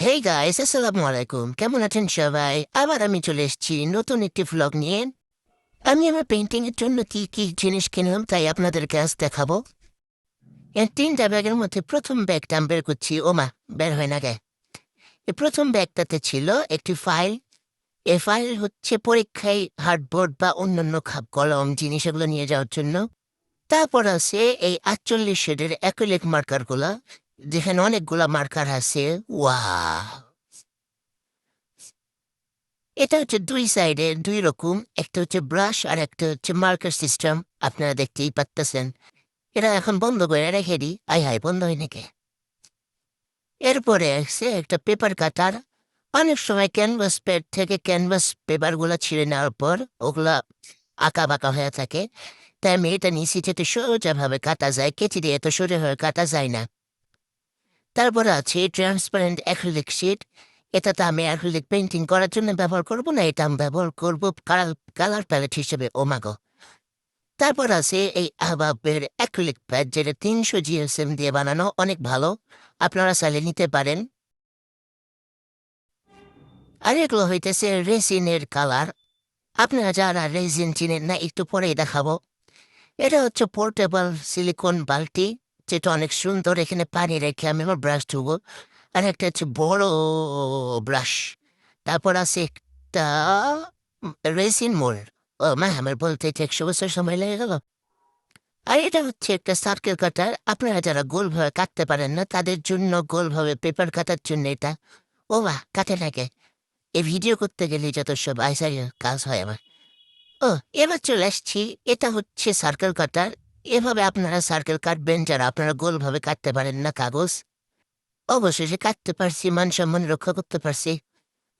Hey guys আসসালামু আলাইকুম কেমন আছেন সবাই আবার আমি চলে এসেছি নতুন একটি ভ্লগ নিয়ে আমি আমার পেন্টিং জন্য কি কি জিনিস কিনলাম তাই আপনাদেরকে আজ দেখাবো এই তিনটা ব্যাগের মধ্যে প্রথম ব্যাগটা আমি বের করছি ওমা বের হয় না গে এই প্রথম ব্যাগটাতে ছিল একটি ফাইল এই ফাইল হচ্ছে পরীক্ষায় হার্ডবোর্ড বা অন্যান্য খাপ কলম জিনিস এগুলো নিয়ে যাওয়ার জন্য তারপর আছে এই আটচল্লিশ শেডের অ্যাকুলেট মার্কারগুলা যেখানে অনেকগুলা মার্কার আছে ওয়া এটা হচ্ছে দুই সাইডে দুই রকম, একটা হচ্ছে ব্রাশ আর একটা হচ্ছে মার্কার সিস্টেম আপনারা দেখতেই পারতেছেন। এটা এখন বন্ধ করে রেখে দিই আই হাই, বন্ধ হয় নাকি? এরপরে আছে একটা পেপার কাটার অনেক সময় ক্যানভাস প্যাড থেকে ক্যানভাস পেপারগুলো ছিঁড়ে নেওয়ার পর ওগুলা আঁকা বাঁকা হয়ে থাকে। তাই আমি এটা নিচে যেতে সোজাভাবে কাটা যায় কেটে দিয়ে এত সোজা হয়ে কাটা যায় না। তারপর আছে ট্রান্সপারেন্ট অ্যাক্রিলিক শিট এটাতে আমি অ্যাক্রিলিক পেন্টিং করার জন্য ব্যবহার করব না, এটা আমি ব্যবহার করব কালার কালার প্যালেট হিসেবে ওমাগো তারপর আছে এই আহবাবের অ্যাক্রিলিক প্যাড যেটা তিনশো জিএসএম দিয়ে বানানো, অনেক ভালো, আপনারা চাইলে নিতে পারেন। আর এগুলো হইতেছে রেসিনের কালার আপনারা যারা রেজিন চিনেন না, একটু পরেই দেখাবো। এটা হচ্ছে পোর্টেবল সিলিকন বালতি। যেটা অনেক সুন্দর এখানে পানি রেখে আমি আমার ব্রাশ ধুবো। আর একটা হচ্ছে বড় ব্রাশ তারপর আছে একটা রেসিন মোল্ড ও মা, আমার বলতে একশো বছর সময় লেগে গেল। আর এটা হচ্ছে একটা সার্কেল কাটার আপনারা যারা গোলভাবে কাটতে পারেন না, তাদের জন্য গোলভাবে পেপার কাটার জন্য এটা। ও বাহ কাটে লাগে এই ভিডিও করতে গেলে যত সব আইসাই কাজ হয় আমার। ও, এবার চলে আসছি। এটা হচ্ছে সার্কেল কাটার এভাবে আপনারা সার্কেল কাটবেন যারা আপনারা গোলভাবে কাটতে পারেন না কাগজ। অবশেষে কাটতে পারছি মান সম্মান রক্ষা করতে পারছি।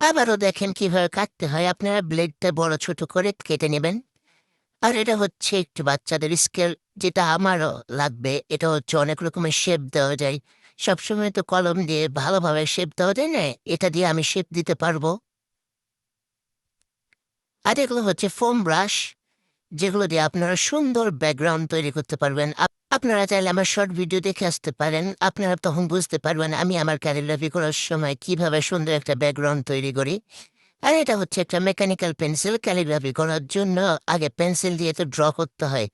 আবারও দেখেন কীভাবে কাটতে হয়, আপনারা ব্লেডটা বড় ছোট করে কেটে নেবেন। আর এটা হচ্ছে একটু বাচ্চাদের স্কেল যেটা আমারও লাগবে। এটা হচ্ছে অনেক রকমের শেপ দেওয়া যায়। সবসময় তো কলম দিয়ে ভালোভাবে শেপ দেওয়া যায় না, এটা দিয়ে আমি শেপ দিতে পারব। আর এগুলো হচ্ছে ফোম ব্রাশ যেগুলো দিয়ে আপনারা সুন্দর ব্যাকগ্রাউন্ড তৈরি করতে পারবেন। আপনারা চাইলে আমার শর্ট ভিডিও দেখে আসতে পারেন। আপনারা তখন বুঝতে পারবেন আমি আমার ক্যালিগ্রাফি করার সময় কীভাবে সুন্দর একটা ব্যাকগ্রাউন্ড তৈরি করি। আর এটা হচ্ছে একটা মেকানিক্যাল পেন্সিল ক্যালিগ্রাফি করার জন্য আগে পেন্সিল দিয়ে তো ড্র করতে হয়।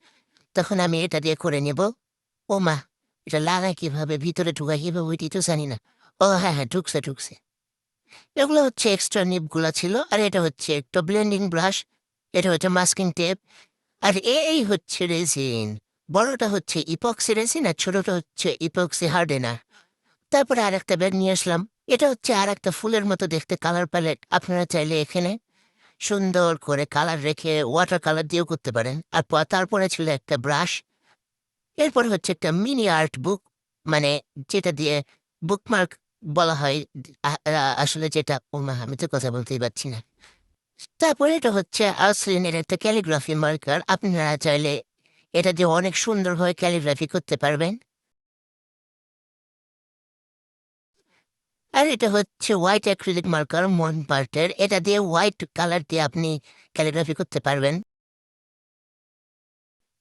তখন আমি এটা দিয়ে করে নেব। ও মা, এটা লাগায় কীভাবে, ভিতরে ঢুকায় কীভাবে ওইটি তো জানি না। ও হ্যাঁ হ্যাঁ ঢুকছে ঢুকছে। এগুলো হচ্ছে এক্সট্রা নিপগুলো ছিল। আর এটা হচ্ছে একটা ব্লেন্ডিং ব্রাশ এটা হচ্ছে মাস্কিং টেপ আর এই হচ্ছে রেজিন বড়টা হচ্ছে ইপক্সি রেজিন আর ছোটটা হচ্ছে ইপক্সি হার্ডেনার তারপরে আর একটা ব্যাগ নিয়ে আসলাম, এটা হচ্ছে আর একটা ফুলের মতো দেখতে কালার প্যালেট আপনারা চাইলে এখানে সুন্দর করে কালার রেখে ওয়াটার কালার দিয়েও করতে পারেন। আর তারপরে ছিল একটা ব্রাশ এরপর হচ্ছে একটা মিনি আর্ট বুক মানে যেটা দিয়ে বুকমার্ক বলা হয় আসলে যেটা ও মা আমি তো কথা বলতেই পারছি না। তারপরে এটা হচ্ছে আসলিনের একটা ক্যালিগ্রাফি মার্কার। আপনারা চাইলে এটা দিয়ে অনেক সুন্দরভাবে ক্যালিগ্রাফি করতে পারবেন। আর এটা হচ্ছে হোয়াইট অ্যাক্রিলিক মার্কার মন পার্টের। এটা দিয়ে হোয়াইট কালার দিয়ে আপনি ক্যালিগ্রাফি করতে পারবেন।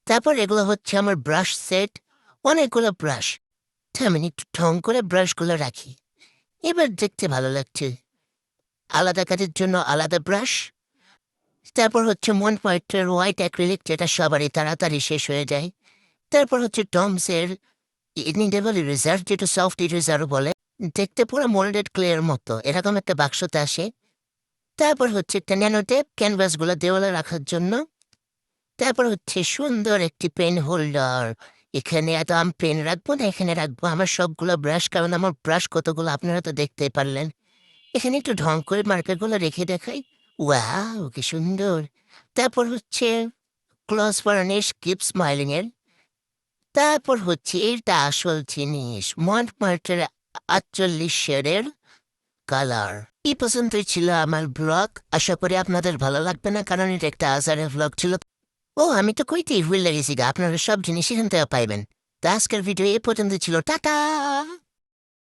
তারপর এগুলো হচ্ছে আমার ব্রাশ সেট। অনেকগুলো ব্রাশ। আমি একটু ঠং করে ব্রাশগুলো রাখি। এবার দেখতে ভালো লাগছে। আলাদা কাজের জন্য আলাদা ব্রাশ তারপর হচ্ছে মন পয়েন্টের হোয়াইট অ্যাক্রিলিক যেটা সবারই তাড়াতাড়ি শেষ হয়ে যায়, তারপর হচ্ছে টমসের ইনিডেবল রিজার্ভ যেটা সফট রিজার্ভ বলে, দেখতে পুরো মোল্ডেড ক্লের মতো, এরকম একটা বাক্সতে আসে। তারপর হচ্ছে একটা ন্যানোটেপ ক্যানভাসগুলো দেওয়ালে রাখার জন্য, তারপর হচ্ছে সুন্দর একটি পেন হোল্ডার এখানে এত আমি পেন রাখব না, এখানে রাখব, আমার সবগুলো ব্রাশ কারণ আমার ব্রাশ কতগুলো আপনারা তো দেখতেই পারলেন। এখানে একটু ঢং করে মার্কারগুলো রেখে দেখাই। ওয়াও, কি সুন্দর। তারপর হচ্ছে ক্লস ফার্নিশ কিপ স্মাইলিং এর। তারপর হচ্ছে এটা আসল জিনিস মন্ট মার্টের আটচল্লিশ শেডের কালার এই পর্যন্তই ছিল আমার ব্লগ আশা করি আপনাদের ভালো লাগবে না, কারণ এটা একটা আজারের ব্লগ ছিল। ও, আমি তো কইতেই ভুল লেগেছি গা আপনারা সব জিনিস এখান থেকে পাইবেন। তা আজকের ভিডিও এ পর্যন্ত ছিল। টাটা!